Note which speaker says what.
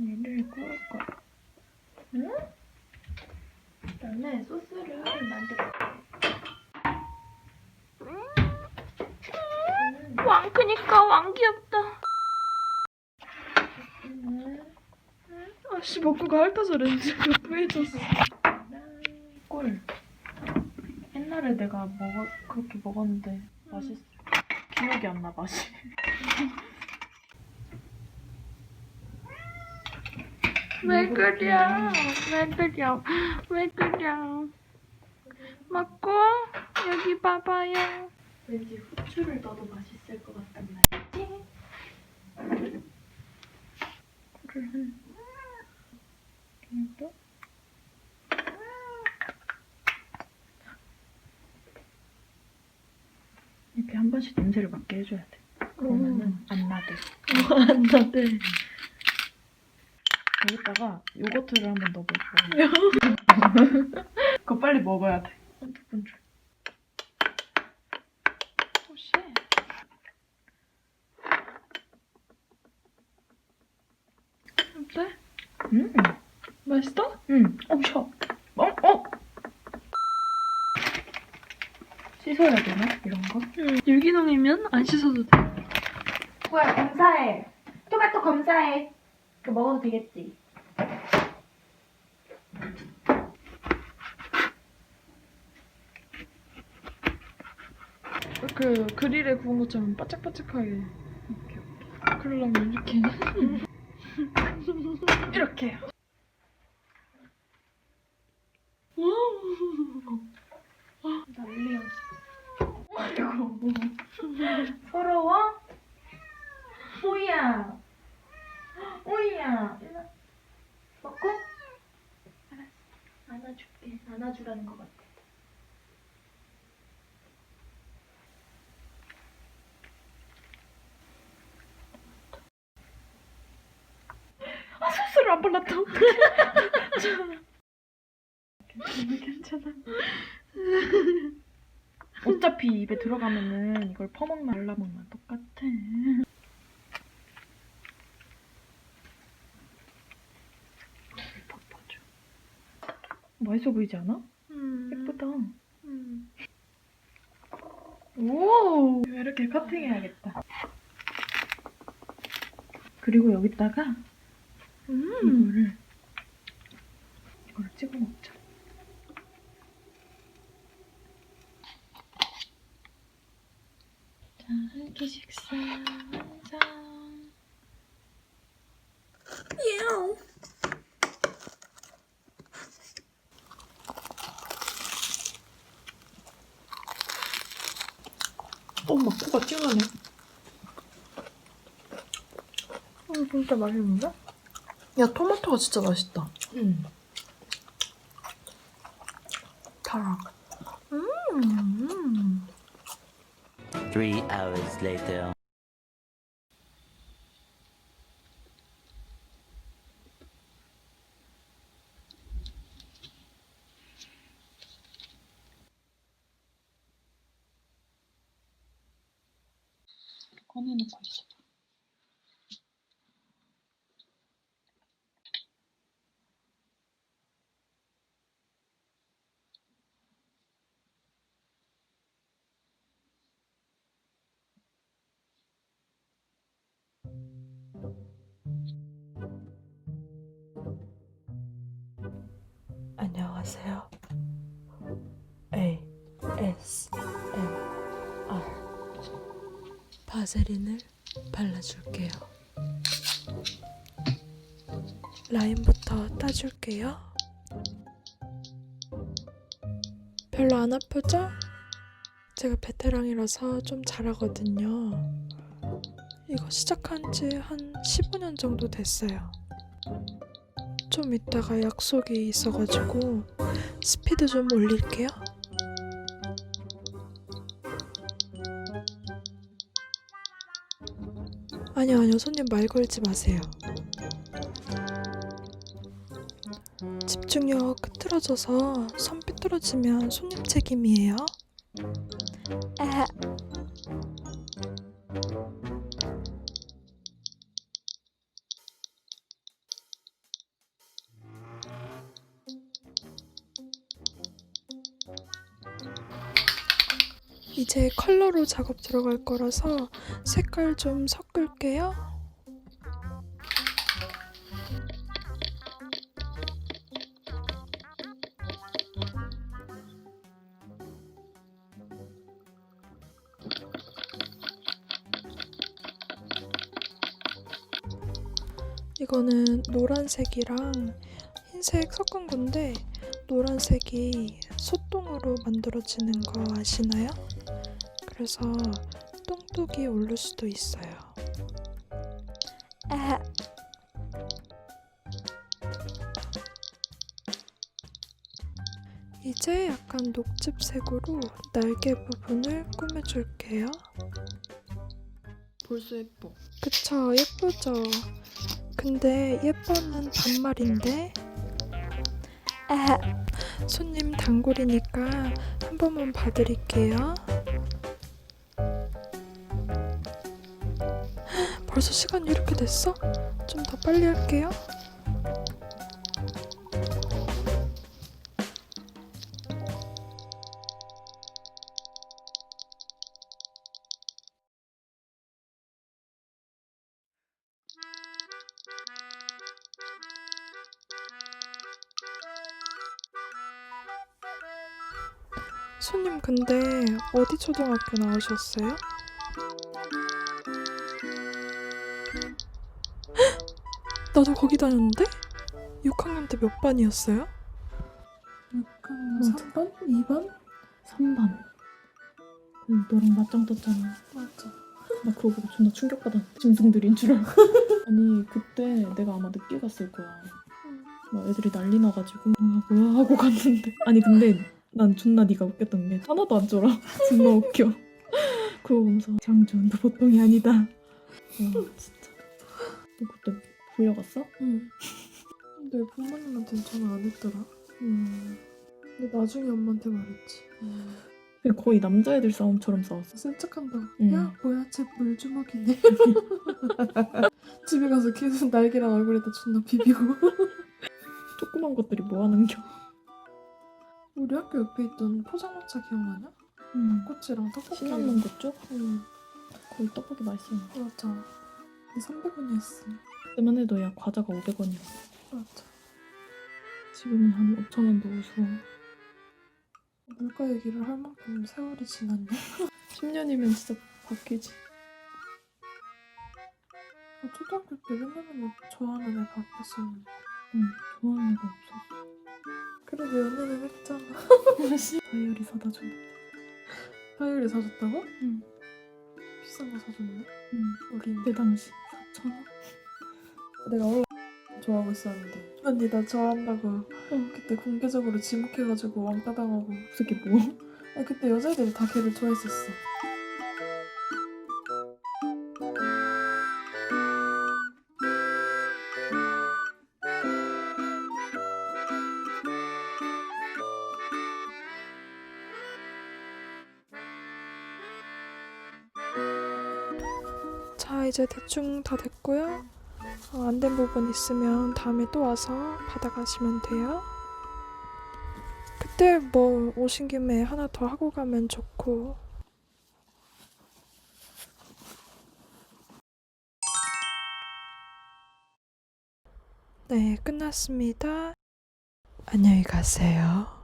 Speaker 1: 얘를 구울 거야. 응? 그다음에 소스를 만들 거야.
Speaker 2: 왕 크니까 왕 귀엽다.
Speaker 1: 음,
Speaker 2: 아씨 먹고가 핥아서 렌즈가 뿌해졌어.
Speaker 1: 꿀. 옛날에 내가 먹어 그렇게 먹었는데 맛있어. 기억이 안 나 맛이.
Speaker 2: 왜 그려? 왜 그려? 왜 그려? 먹고 여기 봐봐요.
Speaker 1: 왠지 후추를 넣어도 맛있을 것 같단 말이지. 한 정도. 이렇게 한 번씩 냄새를 맡게 해줘야 돼. 그러면은 안 나대.
Speaker 2: 안 나대.
Speaker 1: 여기다가 요거트를 한번 넣어볼 거야. 그거 빨리 먹어야 돼. 한두 분줄.
Speaker 2: 오씨. 어때?
Speaker 1: 음,
Speaker 2: 맛있어?
Speaker 1: 음, 어, 셔. 어, 어. 씻어야 되나 이런 거?
Speaker 2: 응. 유기농이면 안 씻어도 돼.
Speaker 1: 뭐야 검사해. 토마토 검사해. 그 먹어도 되겠지?
Speaker 2: 그 그릴에 구운 것처럼 바짝바짝하게 이렇게 그러려면 이렇게
Speaker 1: 이렇게. 난리야. 아이고. 서러워? 오이야. 오이야. 일로 먹고? 알았어. 안아줄게. 안아주라는 것 같아. 아, 소스를 안 발랐다. 괜찮아, 괜찮아. 어차피 입에 들어가면은 이걸 퍼먹나 말라먹나 똑같아. 덮어줘. 맛있어 보이지 않아?
Speaker 2: 음.
Speaker 1: 예쁘다.
Speaker 2: 음.
Speaker 1: 오! 이렇게 커팅해야겠다. 그리고 여기다가
Speaker 2: 음.
Speaker 1: 이거를 이거를 찍어 먹자. 자, 한 끼 식사 완성.
Speaker 2: 야옹.
Speaker 1: 어, 찡하네.
Speaker 2: 음, 진짜 맛있는데?
Speaker 1: 야, 토마토가 진짜 맛있다.
Speaker 2: 음.
Speaker 1: 달아.
Speaker 2: 음.
Speaker 3: Three hours later.
Speaker 1: 꺼내놓고 있어.
Speaker 4: 안녕하세요. A S 바세린을 발라줄게요. 라인부터 따줄게요. 별로 안 아프죠? 제가 베테랑이라서 좀 잘하거든요. 이거 시작한 지 한 15년 정도 됐어요. 좀 이따가 약속이 있어가지고 스피드 좀 올릴게요. 아니요, 아니요, 손님 말 걸지 마세요. 집중력 흐트러져서 손 삐뚤어지면 손님 책임이에요. 아. 이제 컬러로 작업 들어갈 거라서 색깔 좀 섞을게요. 이거는 노란색이랑 흰색 섞은 건데 노란색이 소똥으로 만들어지는 거 아시나요? 그래서 똥뚝이 오를 수도 있어요. 아. 이제 약간 녹즙색으로 날개 부분을 꾸며줄게요.
Speaker 2: 벌써 예뻐.
Speaker 4: 그쵸, 예쁘죠? 근데 예뻐는 반말인데? 아, 손님 단골이니까 한 번만 봐드릴게요. 벌써 시간이 이렇게 됐어? 좀 더 빨리 할게요. 손님 근데 어디 초등학교 나오셨어요? 나도 거기 다녔는데? 6학년 때 몇 반이었어요?
Speaker 2: 6학년 3반? 2반?
Speaker 5: 3반. 응, 너랑 맞짱 떴잖아.
Speaker 2: 맞아.
Speaker 5: 나 그거 보고 존나 충격받았는데. 짐승들인 줄 알고. 아니, 그때 내가 아마 늦게 갔을 거야. 막 애들이 난리 나가지고 뭐야 뭐야 하고 갔는데 아니 근데 난 존나 네가 웃겼던 게 하나도 안 쫄아 존나 웃겨 그거 보면서 장준 너 보통이 아니다 와 진짜 너 그때 불려갔어?
Speaker 2: 응. 근데 부모님한테는 전화 안 했더라.
Speaker 5: 음
Speaker 2: 근데 나중에 엄마한테 말했지.
Speaker 5: 그냥 거의 남자애들 싸움처럼 싸웠어
Speaker 2: 센 척한다.
Speaker 5: 응.
Speaker 2: 야 뭐야 쟤 물주먹이네. 집에 가서 계속 날개랑 얼굴에다 존나 비비고.
Speaker 5: 조그만 것들이 뭐 하는겨
Speaker 2: 우리 학교 옆에 있던 포장마차 기억나냐?
Speaker 5: 음.
Speaker 2: 꽃이랑 떡볶이.
Speaker 5: 신남는 것 쪽?
Speaker 2: 응
Speaker 5: 거기 떡볶이 맛있어
Speaker 2: 맞아. 300원이었어.
Speaker 5: 그때만 해도 야 과자가 500원이었어
Speaker 2: 맞아.
Speaker 5: 지금은 한 5천원 넣어서
Speaker 2: 물가 얘기를 할 만큼 세월이 지났네.
Speaker 5: 10년이면 진짜 바뀌지
Speaker 2: 나 초등학교 때 맨날 좋아하는 애 바뀌었었는데.
Speaker 5: 응 좋아하는 애가 없었어
Speaker 2: 그래도 연애는 했잖아.
Speaker 5: 다이어리 사다 줘
Speaker 2: 다이어리 사줬다고?
Speaker 5: 응.
Speaker 2: 비싼 거 사줬네.
Speaker 5: 응.
Speaker 2: 우리
Speaker 5: 그때 당시 4천 원?
Speaker 2: 내가 원래 좋아하고 있었는데 언니 나 좋아한다고 그때 공개적으로 지목해가지고 왕따 당하고
Speaker 5: 그게 뭐?
Speaker 2: 아 그때 여자애들이 다 걔를 좋아했었어.
Speaker 4: 자, 이제 대충 다 됐고요. 어, 안된 부분 있으면 다음에 또 와서 받아가시면 돼요. 그때 뭐 오신 김에 하나 더 하고 가면 좋고. 네, 끝났습니다. 안녕히 가세요.